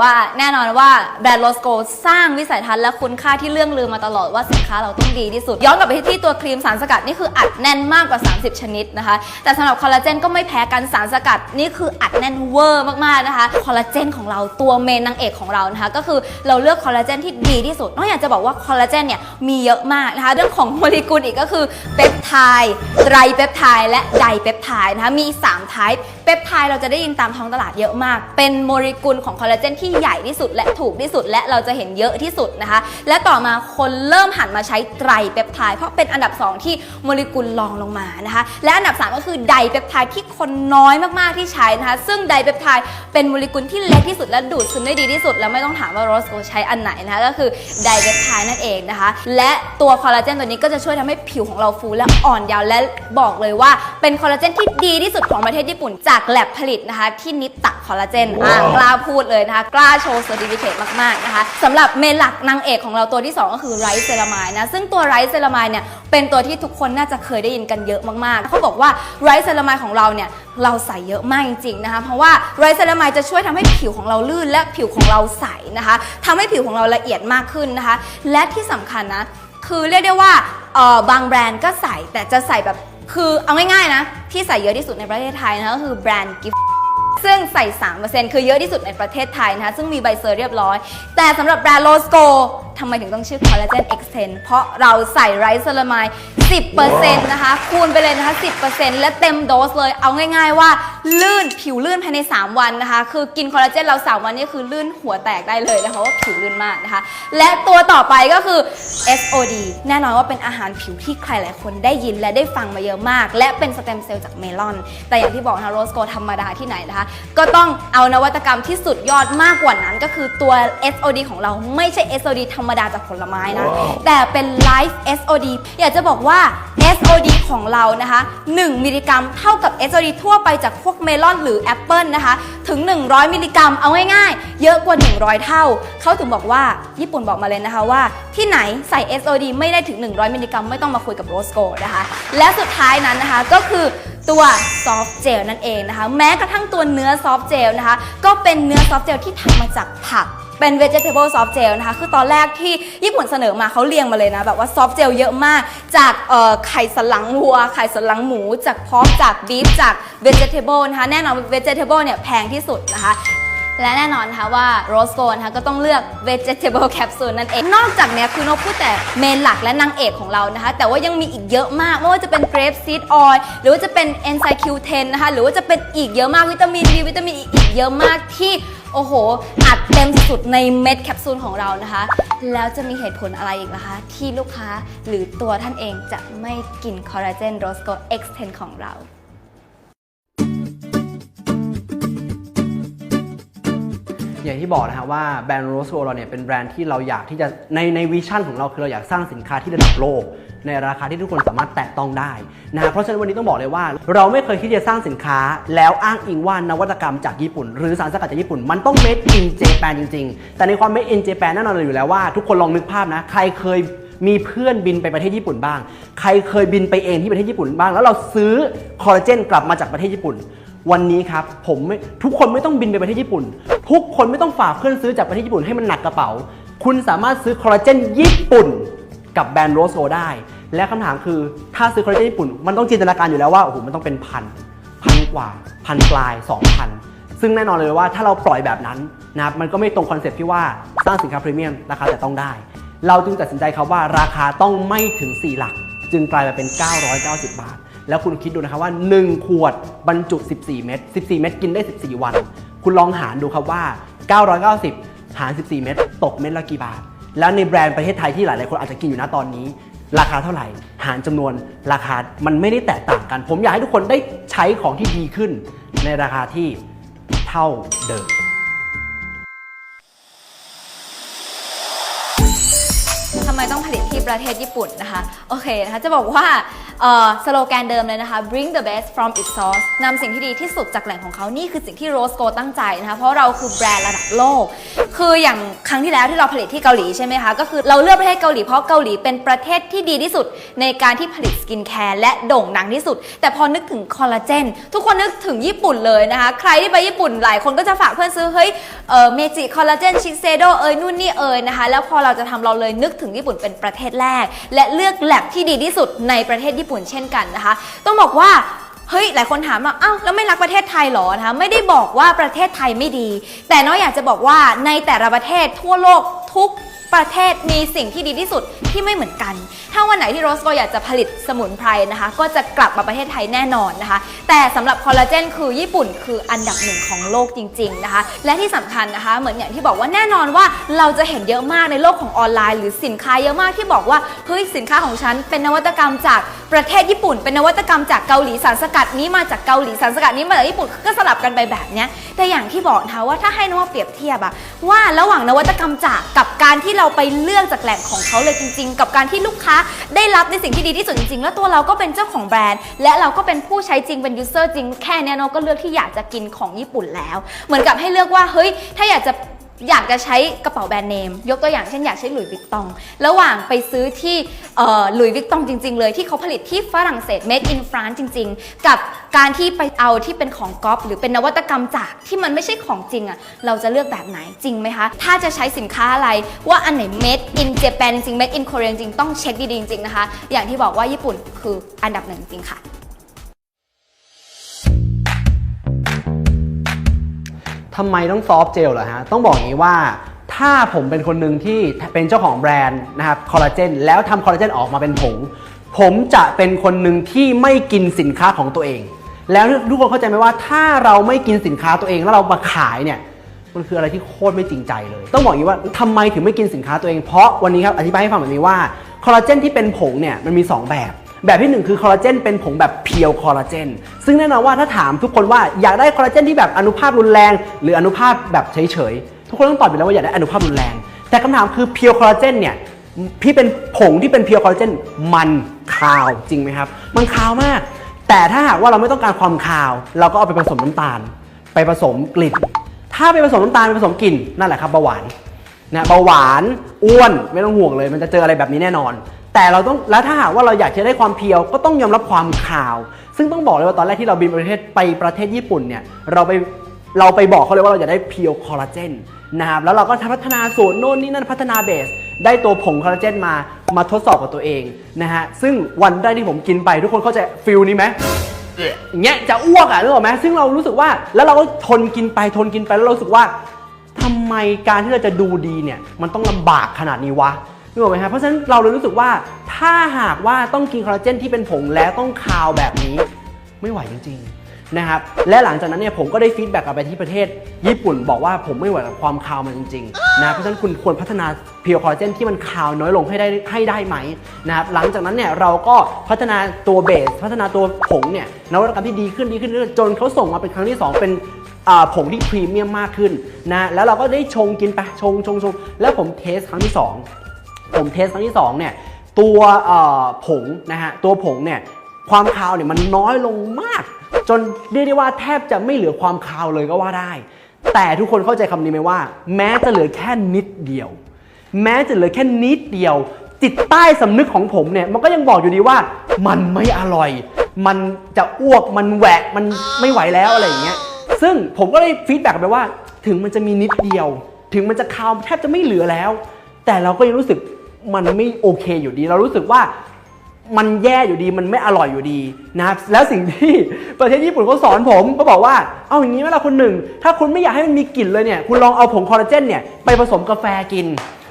ว่าแน่นอนว่าแบรนด์โลสโกสร้างวิสัยทัศน์และคุณค่าที่เรื่องลือมาตลอดว่าสินค้าเราต้องดีที่สุด ย้อนกลับไปที่ตัวครีมสารสกัดนี่คืออัดแน่นมากกว่า 30 ชนิดนะคะ แต่สำหรับคอลลาเจนก็ไม่แพ้กันสารสกัดนี่คืออัดแน่นเวอร์มากๆนะคะคอลลาเจนของเราตัวเมนนางเอกของเรานะคะก็คือเราเลือกคอลลาเจนที่ดีที่สุดนอกจากจะบอกว่าคอลลาเจนเนี่ยมีเยอะมากนะคะเรื่องของโมเลกุลอีกก็คือเปปไทด์ไตรเปปไทด์และไดเปปไทด์นะคะมี3 type เปปไทด์เราจะได้ยินตามท้องตลาดเยอะมาก เป็นโมเลกุลของคอลลาเจนที่ใหญ่ที่สุดและถูกที่สุด และเราจะเห็นเยอะที่สุดนะคะ และต่อมาคนเริ่มหันมาใช้ไตรเปปไทด์เพราะเป็นอันดับ 2 ที่โมเลกุลรองลงมานะคะ และอันดับ 3 ก็คือไดเปปไทด์ที่คนน้อยมากๆที่ใช้นะคะ ซึ่งไดเปปไทด์เป็นโมเลกุลที่เล็กที่สุดและดูดซึมได้ดีที่สุด แล้วไม่ต้องถามว่าโรสโกใช้อันไหนนะคะก็คือไดเปปไทด์นั่นเองนะคะ และตัวคอลลาเจนตัวนี้ก็จะช่วยทำให้ผิวของเราฟูและอ่อนเยาว์และบอกเลยว่าเป็นคอลลาเจนที่ดีที่สุดของประเทศญี่ปุ่นจากแลบผลิตนะคะที่นิตตะคอลลาเจนอะกล้าพูดเลยนะคะกล้าโชว์เซอร์ติฟิเคตมาก ๆ นะคะสำหรับเมนหลักนางเอกของเราตัวที่ 2 ก็คือไรซ์เซรามายนะ ซึ่งตัวไรซ์เซรามายเนี่ย เป็นตัวที่ทุกคนน่าจะเคยได้ยินกันเยอะมาก ๆ เขาบอกว่าไรซ์เซรามายของเราเนี่ย เราใส่เยอะมากจริง ๆ นะคะ เพราะว่าไรซ์เซรามายจะช่วยทำให้ผิวของเราลื่นและผิวของเราใสนะคะทำให้ผิวของเราละเอียดมากขึ้นนะคะ และที่สำคัญนะคือเรียกได้ว่าบางแบรนด์ก็ใส่แต่จะใส่แบบคือเอาง่ายๆนะที่ใส่เยอะที่สุดในประเทศไทยนะก็คือแบรนด์กิฟ ซึ่งใส่ 3%คือเยอะที่สุดในประเทศไทยนะคะ ซึ่งมีใบเซอร์เรียบร้อย แต่สำหรับแบรนด์โลสโกทำไมถึงต้องชื่อคอลลาเจนเอ็กเซนเพราะเราใส่ไรซ์เซรามาย10%นะคะ คูณไปเลยนะคะ 10%และเต็มโดสเลย เอาง่ายๆว่า ลื่นผิวลื่นภายใน 3 วันนะคะ คือกินคอลลาเจนเรา 3 วันนี่คือลื่นหัวแตกได้เลยนะคะว่าผิวลื่นมากนะคะ และตัวต่อไปก็คือ SOD แน่นอนว่าเป็นอาหารผิวที่ใครหลายคนได้ยินและได้ฟังมาเยอะมาก และเป็นสเต็มเซลล์จากเมลอน แต่อย่างที่บอกนะคะโรสโกธรรมดาที่ไหนนะคะ ก็ต้องเอานวัตกรรมที่สุดยอดมากกว่านั้น ก็คือตัว SOD ของเราไม่ใช่ SOD ธรรมดาจากผลไม้นะ แต่เป็น Life SOD อยากจะบอกว่า SOD ของเรานะคะ 1 มิลลิกรัมเท่ากับ SOD ทั่วไปจากพวกเมลอนหรือแอปเปิลนะคะ ถึง 100 มิลลิกรัม เอาง่ายๆ เยอะกว่า 100 เท่า เขาถึงบอกว่าญี่ปุ่นบอกมาเลยนะคะว่า ที่ไหนใส่ SOD ไม่ได้ถึง 100 มิลลิกรัม ไม่ต้องมาคุยกับโรสโกนะคะ และสุดท้ายนั้นนะคะก็คือตัวซอฟต์เจลนั่นเองนะคะ แม้กระทั่งตัวเนื้อซอฟต์เจลนะคะ ก็เป็นเนื้อซอฟต์เจลที่ทำมาจากผัก เป็น vegetable soft gel นะคะ คือตอนแรกที่ญี่ปุ่นเสนอมาเขาเรียงมาเลยนะ แบบว่า soft gel เยอะมาก จากไข่สันหลังวัว ไข่สันหลังหมู จากพอกจากบีฟจาก vegetable นะคะ แน่นอน vegetable เนี่ยแพงที่สุดนะคะและแน่นอนนะคะว่าโรสโกนะคะก็ต้องเลือก vegetable capsule นั่นเอง นอกจากนี้คือนกพูดแต่เมนหลักและนางเอกของเรานะคะ แต่ว่ายังมีอีกเยอะมาก ไม่ว่าจะเป็น grape seed oil หรือว่าจะเป็น enzyme Q10 นะคะ หรือว่าจะเป็นอีกเยอะมากวิตามิน D วิตามินอีกเยอะมากที่ โอ้โห อัดเต็มสุดในเม็ดแคปซูลของเรานะคะ แล้วจะมีเหตุผลอะไรอีกนะคะ ที่ลูกค้าหรือตัวท่านเองจะไม่กินคอลลาเจนโรสโกเอ็กซ์เทนของเรา อย่างที่บอกนะฮะว่าแบรนด์โรสโกเราเนี่ยเป็นแบรนด์ที่เราอยากที่จะในในวิชั่นของเราคือเราอยากสร้างสินค้าที่ระดับโลก ในราคาที่ทุกคนสามารถแตะต้องได้นะฮะเพราะฉะนั้นวันนี้ต้องบอกเลยว่า เราไม่เคยคิดจะสร้างสินค้า แล้วอ้างอิงว่านวัตกรรมจากญี่ปุ่น หรือสารสกัดจากญี่ปุ่น มันต้อง made in Japan จริง ๆ แต่ในความ made in Japan แน่นอนเลยอยู่แล้วว่าทุกคนลองนึกภาพนะใครเคยมีเพื่อนบินไปประเทศญี่ปุ่นบ้าง ใครเคยบินไปเองที่ประเทศญี่ปุ่นบ้าง แล้วเราซื้อคอลลาเจนกลับมาจากประเทศญี่ปุ่น วันนี้ครับผมทุกคนไม่ต้องบินไปประเทศญี่ปุ่น ทุกคนไม่ต้องฝากเพื่อนซื้อจากประเทศญี่ปุ่นให้มันหนักกระเป๋า คุณสามารถซื้อคอลลาเจนญี่ปุ่น กับแบรนด์โรสโกได้ และคำถามคือถ้าซื้อคอลลาเจนญี่ปุ่น มันต้องจินตนาการอยู่แล้วว่าโอ้โหมันต้องเป็นพันพันกว่าพันปลาย 2,000 ซึ่งแน่นอนเลยว่าถ้าเราปล่อยแบบนั้นนะครับมันก็ไม่ตรงคอนเซ็ปต์ที่ว่าสร้างสินค้าพรีเมียมราคาแต่ต้องได้ เราจึงตัดสินใจครับว่าราคาต้องไม่ถึง 4 หลัก จึงกลายมาเป็น 990 บาท แล้วคุณคิดดูนะครับว่า 1 ขวดบรรจุ 14 เม็ด14 เม็ดกินได้ 14 วัน คุณลองหารดูครับว่า 990 หาร 14 เม็ดตกเม็ดละกี่บาท แล้วในแบรนด์ประเทศไทยที่หลาย ๆ คนอาจจะกินอยู่นะตอนนี้ ราคาเท่าไหร่ หารจำนวนราคา มันไม่ได้แตกต่างกัน ผมอยากให้ทุกคนได้ใช้ของที่ดีขึ้น ในราคาที่เท่าเดิมทำไมต้องผลิตที่ประเทศญี่ปุ่นนะคะ โอเคนะคะจะบอกว่า สโลแกนเดิมเลยนะคะ bring the best from its source นำสิ่งที่ดีที่สุดจากแหล่งของเขานี่คือสิ่งที่ Rose Gold ตั้งใจนะคะ เพราะเราคือแบรนด์ระดับโลก คืออย่างครั้งที่แล้วที่เราผลิตที่เกาหลีใช่ไหมคะ ก็คือเราเลือกประเทศเกาหลีเพราะเกาหลีเป็นประเทศที่ดีที่สุด ในการที่ผลิตสกินแคร์และโด่งดังที่สุด แต่พอนึกถึงคอลลาเจนทุกคนนึกถึงญี่ปุ่นเลยนะคะ ใครที่ไปญี่ปุ่นหลายคนก็จะฝากเพื่อนซื้อเฮ้ยเออเมจิคอลลาเจนชิเซโดเอยนู่นนี่เอยนะคะ แล้วพอเราจะทำเราเลยนึกถึงญี่ปุ่นเป็นประเทศแรก และเลือกแลบที่ดีที่สุดในประเทศญี่ปุ่นเช่นกันนะคะ ต้องบอกว่าเฮ้ย หลายคนถามว่าอ้าวแล้วไม่รักประเทศไทยหรอนะคะ ไม่ได้บอกว่าประเทศไทยไม่ดี แต่น้อยอยากจะบอกว่าในแต่ละประเทศทั่วโลกทุก ประเทศมีสิ่งที่ดีที่สุดที่ไม่เหมือนกัน ถ้าวันไหนที่โรสโกอยากจะผลิตสมุนไพรนะคะ ก็จะกลับมาประเทศไทยแน่นอนนะคะ แต่สำหรับคอลลาเจนคือญี่ปุ่นคืออันดับหนึ่งของโลกจริง ๆ นะคะ และที่สำคัญนะคะ เหมือนอย่างที่บอกว่าแน่นอนว่าเราจะเห็นเยอะมากในโลกของออนไลน์ หรือสินค้าเยอะมากที่บอกว่าเฮ้ยสินค้าของฉันเป็นนวัตกรรมจากประเทศญี่ปุ่น เป็นนวัตกรรมจากเกาหลีสารสกัดนี้มาจากเกาหลีสารสกัดนี้มาจากญี่ปุ่นก็สลับกันไปแบบเนี้ยแต่อย่างที่บอกนะคะว่าถ้าให้นว่าเปรียบเทียบอะว่าระหว่างนวัตกรรมจากกับการที่เราไปเลือกจากแหล่งของเขาเลยจริง ๆ กับการที่ลูกค้าได้รับในสิ่งที่ดีที่สุดจริงๆ แล้วตัวเราก็เป็นเจ้าของแบรนด์ และเราก็เป็นผู้ใช้จริงเป็นยูเซอร์จริงแค่เนี้ยเราก็เลือกที่อยากจะกินของญี่ปุ่นแล้ว เหมือนกับให้เลือกว่าเฮ้ยถ้าอยากจะ อยากจะใช้กระเป๋าแบรนด์เนม ยกตัวอย่างเช่นอยากใช้หลุยส์วิกตอง ระหว่างไปซื้อที่หลุยส์วิกตองจริง ๆ เลยที่เขาผลิตที่ฝรั่งเศส made in France จริง ๆ กับการที่ไปเอาที่เป็นของก๊อปหรือเป็นนวัตกรรมจากที่มันไม่ใช่ของจริงอะ่ะเราจะเลือกแบบไหนจริงไหมคะ ถ้าจะใช้สินค้าอะไรว่าอันไหน made in Japan จริง made in Korea จริงต้องเช็คดีๆจริงๆนะคะ อย่างที่บอกว่าญี่ปุ่นคืออันดับหนึ่งจริงค่ะ ทำไมต้องซอฟต์เจลเหรอฮะ ต้องบอกอย่างนี้ว่าถ้าผมเป็นคนหนึ่งที่เป็นเจ้าของแบรนด์นะครับคอลลาเจนแล้วทำคอลลาเจนออกมาเป็นผง ผมจะเป็นคนหนึ่งที่ไม่กินสินค้าของตัวเอง แล้วทุกคนเข้าใจไหมว่าถ้าเราไม่กินสินค้าตัวเองแล้วเรามาขายเนี่ยมันคืออะไรที่โคตรไม่จริงใจเลย ต้องบอกอย่างนี้ว่าทำไมถึงไม่กินสินค้าตัวเองเพราะวันนี้ครับอธิบายให้ฟังแบบนี้ว่าคอลลาเจนที่เป็นผงเนี่ยมันมี 2 แบบ แบบที่หนึ่งคือคอลลาเจนเป็นผงแบบเพียวคอลลาเจนซึ่งแน่นอนว่าถ้าถามทุกคนว่าอยากได้คอลลาเจนที่แบบอนุภาพรุนแรง หรืออนุภาพแบบเฉยๆทุกคนต้องตอบอยู่แล้วว่าอยากได้อนุภาพรุนแรง แต่คำถามคือเพียวคอลลาเจนเนี่ยพี่เป็นผงที่เป็นเพียวคอลลาเจนมันคาวจริงไหมครับ มันคาวมาก แต่ถ้าหากว่าเราไม่ต้องการความคาว เราก็เอาไปผสมน้ำตาล ไปผสมกลิ่นถ้าไปผสมน้ำตาลไปผสมกลิ่นนั่นแหละครับเบาหวานนะเบาหวานอ้วนไม่ต้องห่วงเลย มันจะเจออะไรแบบนี้แน่นอน แต่เราต้องแล้วถ้าหากว่าเราอยากจะได้ความเพียวก็ต้องยอมรับความขาว ซึ่งต้องบอกเลยว่าตอนแรกที่เราบินไปประเทศไปประเทศญี่ปุ่นเนี่ยเราไปเราไปบอกเขาเลยว่าเราอยากได้เพียวคอลลาเจนนะครับแล้วเราก็พัฒนาสูตรโน่นนี่นั่นพัฒนาเบส ได้ตัวผงคอลลาเจนมามาทดสอบกับตัวเองนะฮะซึ่งวันแรกที่ผมกินไปทุกคนเข้าใจฟิลนี้ไหมอย่างเงี้ยจะอ้วกอะนึกออกไหมซึ่งเรารู้สึกว่าแล้วเราก็ทนกินไปทนกินไปแล้วเรารู้สึกว่าทำไมการที่เราจะดูดีเนี่ยมันต้องลำบากขนาดนี้วะ นึกออกไหมครับเพราะฉะนั้นเราเลยรู้สึกว่าถ้าหากว่าต้องกินคอลลาเจนที่เป็นผงแล้วต้องคาวแบบนี้ ไม่ไหวจริงๆนะครับและหลังจากนั้นเนี่ยผมก็ได้ฟีดแบ็กกลับไปที่ประเทศ ญี่ปุ่นบอกว่าผมไม่ไหวกับความคาวมันจริงๆนะเพราะฉะนั้นคุณควรพัฒนาเพียวคอลลาเจนที่มันคาวน้อยลงให้ได้ให้ได้ไหมนะครับหลังจากนั้นเนี่ยเราก็พัฒนาตัวเบส พัฒนาตัวผงเนี่ยนวัตกรรมที่ดีขึ้นดีขึ้นเรื่อยๆจนเขาส่งมาเป็นครั้งที่ 2 เป็นผงที่พรีเมียมมากขึ้นนะแล้วเราก็ได้ชงกินไปชงชงชงแล้วผมเทสครั้งที่ 2 ผมเทสครั้งที่2เนี่ยตัวผงนะฮะตัวผงเนี่ยความคาวเนี่ยมันน้อยลงมาก จนเรียกได้ว่าแทบจะไม่เหลือความคาวเลยก็ว่าได้ แต่ทุกคนเข้าใจคำนี้ไหมว่า แม้จะเหลือแค่นิดเดียว แม้จะเหลือแค่นิดเดียว จิตใต้สำนึกของผมเนี่ยมันก็ยังบอกอยู่ดีว่ามันไม่อร่อย มันจะอ้วกมันแหวะมันไม่ไหวแล้วอะไรอย่างเงี้ยซึ่งผมก็ได้ฟีดแบ็กไปว่า ถึงมันจะมีนิดเดียว ถึงมันจะคาวแทบจะไม่เหลือแล้ว แต่เราก็ยังรู้สึก มันไม่โอเคอยู่ดี เรารู้สึกว่ามันแย่อยู่ดีมันไม่อร่อยอยู่ดีนะครับแล้วสิ่งที่ประเทศญี่ปุ่นเขาสอนผมก็บอกว่าเอาอย่างนี้ไหมล่ะคุณหนึ่ง ถ้าคุณไม่อยากให้มันมีกลิ่นเลยเนี่ยคุณลองเอาผงคอลลาเจนเนี่ยไปผสมกาแฟกิน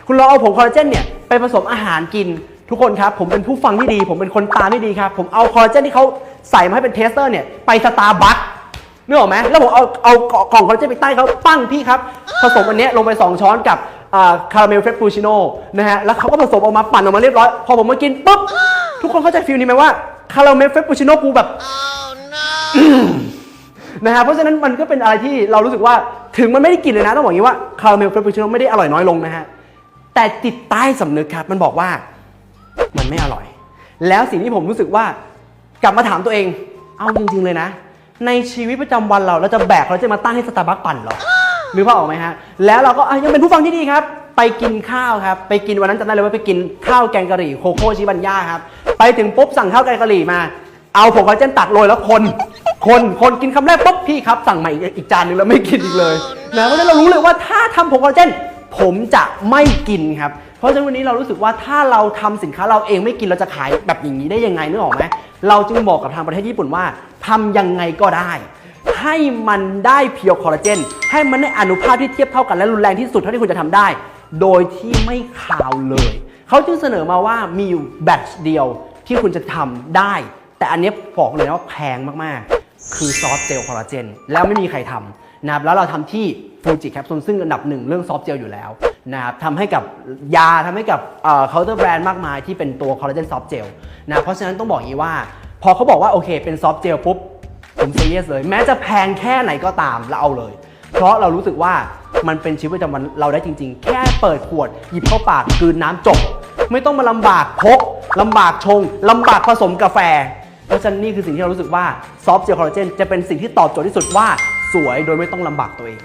คุณลองเอาผงคอลลาเจนเนี่ยไปผสมอาหารกิน ทุกคนครับ ผมเป็นผู้ฟังที่ดี ผมเป็นคนตาที่ดีครับ ผมเอาคอลลาเจนที่เขาใส่มาให้เป็นเทสเตอร์เนี่ยไปสตาร์บัคนึกออกไหมแล้วผมเอาเอากล่องคอลลาเจนไปใต้เขาปั้งพี่ครับผสมอันเนี้ยลงไปสองช้อนกับ คาราเมลเฟรปปูชิโน่นะฮะแล้วเขาก็ผสมออกมาปั่นออกมาเรียบร้อย พอผมมากินปุ๊บ ทุกคนเข้าใจฟิลนี้ไหมว่าคาราเมลเฟปปูชิโน่กูแบบนะฮะเพราะฉะนั้นมันก็เป็นอะไรที่เรารู้สึกว่าถึงมันไม่ได้กินเลยนะ ต้องบอกอย่างนี้ว่าคาราเมลเฟปปูชิโน่ไม่ได้อร่อยน้อยลงนะฮะแต่จิตใต้สำนึกครับมันบอกว่ามันไม่อร่อย แล้วสิ่งที่ผมรู้สึกว่ากลับมาถามตัวเอง เอาจริง ๆ เลยนะ ในชีวิตประจำวันเราเราจะแบกเราจะมาตั้งให้สตาร์บัคปั่นหรอ นึกภาพออกไหมฮะ แล้วเราก็ยังเป็นผู้ฟังที่ดีครับ ไปกินข้าวครับ ไปกินวันนั้นจำได้เลยว่าไปกินข้าวแกงกะหรี่โคโค่ชิบัญญาครับ ไปถึงปุ๊บสั่งข้าวแกงกะหรี่มา เอาผงคอลลาเจนตักโรยแล้วคน คน คนกินคำแรกปุ๊บพี่ครับ สั่งใหม่อีกจานหนึงแล้วไม่กินอีกเลยนะเพราะฉะนั้นเรารู้เลยว่าถ้าทำผงคอลลาเจนผมจะไม่กินครับ เพราะฉะนั้นวันนี้เรารู้สึกว่าถ้าเราทำสินค้าเราเองไม่กินเราจะขายแบบอย่างนี้ได้ยังไงนึกออกไหมเราจึงบอกกับทางประเทศญี่ปุ่นว่าทำยังไงก็ได้ ให้มันได้เพียวคอลลาเจนให้มันได้อนุภาพที่เทียบเท่ากันและรุนแรงที่สุดเท่าที่คุณจะทำได้ โดยที่ไม่คาวเลย เขาจึงเสนอมาว่ามีอยู่แบตช์เดียวที่คุณจะทำได้ แต่อันนี้บอกเลยนะว่าแพงมากๆ คือซอฟต์เจลคอลลาเจนแล้วไม่มีใครทำนะครับแล้วเราทำที่ฟูจิแคปซูลซึ่งอันดับหนึ่งเรื่องซอฟต์เจลอยู่แล้วนะครับทำให้กับยาทำให้กับเคาน์เตอร์แบรนด์มากมายที่เป็นตัวคอลลาเจนซอฟต์เจลนะเพราะฉะนั้นต้องบอกอย่างนี้ว่า พอเขาบอกว่าโอเคเป็นซอฟต์เจลปุ๊บ ผมเซเยสเลย แม้จะแพงแค่ไหนก็ตามเราเอาเลย เพราะเรารู้สึกว่ามันเป็นชีวิตประจำวันเราได้จริง ๆ แค่เปิดขวดหยิบเข้าปากกลืนน้ำจบ ไม่ต้องมาลำบากพกลำบากชงลำบากผสมกาแฟ เพราะฉะนั้นนี่คือสิ่งที่เรารู้สึกว่าซอฟต์เจลคอลลาเจนจะเป็นสิ่งที่ตอบโจทย์ที่สุดว่าสวยโดยไม่ต้องลำบากตัวเอง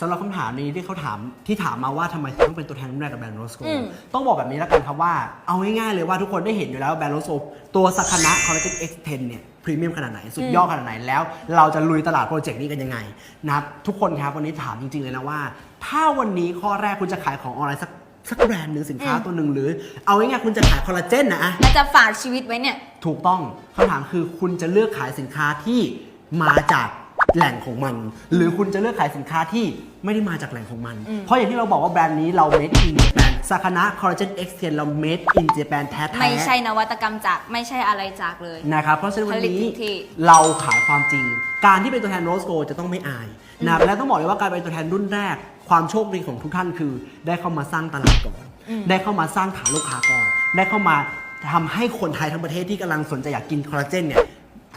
สำหรับคำถามนี้ที่เขาถามที่ถามมาว่าทำไมถึงต้องเป็นตัวแทนรุ่นแรกกับแบรนด์โรสโกอืม ต้องบอกแบบนี้แล้วกันครับว่าเอาง่ายๆเลยว่าทุกคนได้เห็นอยู่แล้วว่าแบรนด์โรสโกตัวสักนะคอลลาเจน X10 เนี่ยพรีเมียมขนาดไหน สุดยอดขนาดไหนแล้ว เราจะลุยตลาดโปรเจกต์นี้กันยังไงนะครับทุกคนครับวันนี้ถามจริงๆเลยนะว่า ถ้าวันนี้ข้อแรกคุณจะขายของออนไลน์สักสักแบรนด์หนึ่งสินค้าตัวหนึ่งหรือ เอาง่ายๆคุณจะขายคอลลาเจนนะอะ และจะฝากชีวิตไว้เนี่ย ถูกต้องคำถามคือคุณจะเลือกขายสินค้าที่มาจาก แหล่งของมัน หรือคุณจะเลือกขายสินค้าที่ไม่ได้มาจากแหล่งของมัน เพราะอย่างที่เราบอกว่าแบรนด์นี้เรา made in Japan สาคานะคอลลาเจน X10 เรา made in Japan แท้ๆ ไม่ใช่นวัตกรรมจากไม่ใช่อะไรจากเลย นะครับเพราะฉะนั้นวันผลิตนี้ทุกที่ เราขายความจริง การที่เป็นตัวแทนโรสโกจะต้องไม่อายนะครับและต้องบอกเลยว่าการเป็นตัวแทนรุ่นแรก ความโชคดีของทุกท่านคือ ได้เข้ามาสร้างตลาดก่อน ได้เข้ามาสร้างฐานลูกค้าก่อน ได้เข้ามาทำให้คนไทยทั้งประเทศที่กำลังสนใจอยากกินคอลลาเจนเนี่ย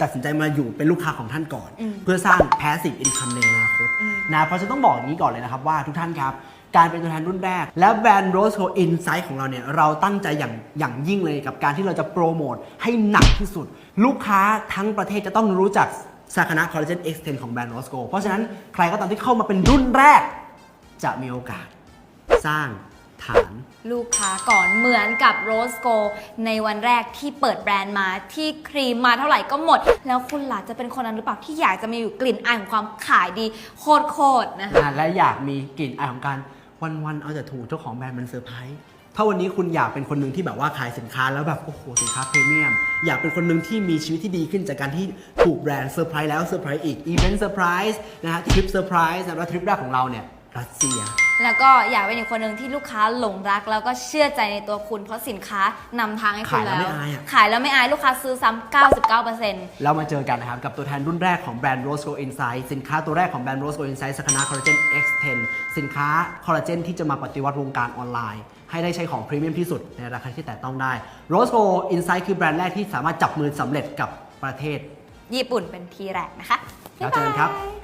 ตัดสินใจมาอยู่เป็นลูกค้าของท่านก่อน เพื่อสร้าง passive income ในอนาคตนะเพราะจะต้องบอกอย่างนี้ก่อนเลยนะครับว่าทุกท่านครับการเป็นตัวแทนรุ่นแรก และแบรนด์ Rose Co Insight ของเราเนี่ย เราตั้งใจอย่างอย่างยิ่งเลยกับการที่เราจะโปรโมทให้หนักที่สุด ลูกค้าทั้งประเทศจะต้องรู้จักสาคณะคอลลาเจน X10 ของแบรนด์ Rose Co เพราะฉะนั้นใครก็ตามที่เข้ามาเป็นรุ่นแรก จะมีโอกาสสร้าง ฐาน ลูกค้าก่อนเหมือนกับโรสโกในวันแรกที่เปิดแบรนด์มาที่ครีมมาเท่าไหร่ก็หมด แล้วคุณล่ะจะเป็นคนนั้นหรือเปล่าที่อยากจะมีอยู่กลิ่นอายของความขายดีโคตรๆนะคะ อ่าและอยากมีกลิ่นอายของการวันๆเอาแต่ถูกเจ้าของแบรนด์มันเซอร์ไพรส์ถ้าวันนี้คุณอยากเป็นคนหนึ่งที่แบบว่าขายสินค้าแล้วแบบโอ้โหสินค้าพรีเมียม อยากเป็นคนหนึ่งที่มีชีวิตที่ดีขึ้นจากการที่ถูกแบรนด์เซอร์ไพรส์แล้วเซอร์ไพรส์อีกอีเวนต์เซอร์ไพรส์นะฮะทริปเซอร์ไพรส์แล้วทริปแรกของเราเนี่ย รัสเซีย แล้วก็อยากเป็นอีกคนหนึ่งที่ลูกค้าหลงรัก แล้วก็เชื่อใจในตัวคุณเพราะสินค้านำทางให้คุณขายแล้วแล้วไม่อายอะ ขายแล้วไม่อายลูกค้าซื้อซ้ำ99%เรามาเจอกันนะครับ กับตัวแทนรุ่นแรกของแบรนด์ Roscoe Insight สินค้าตัวแรกของแบรนด์ Roscoe Insight สคนาคอลลาเจน X10 สินค้าคอลลาเจนที่จะมาปฏิวัติวงการออนไลน์ ให้ได้ใช้ของพรีเมียมที่สุด ในราคาที่แตะต้องได้ Roscoe Insight คือแบรนด์แรกที่สามารถจับมือสำเร็จกับประเทศญี่ปุ่นเป็นทีแรกนะคะ แล้วเจอกันครับบ๊ายบาย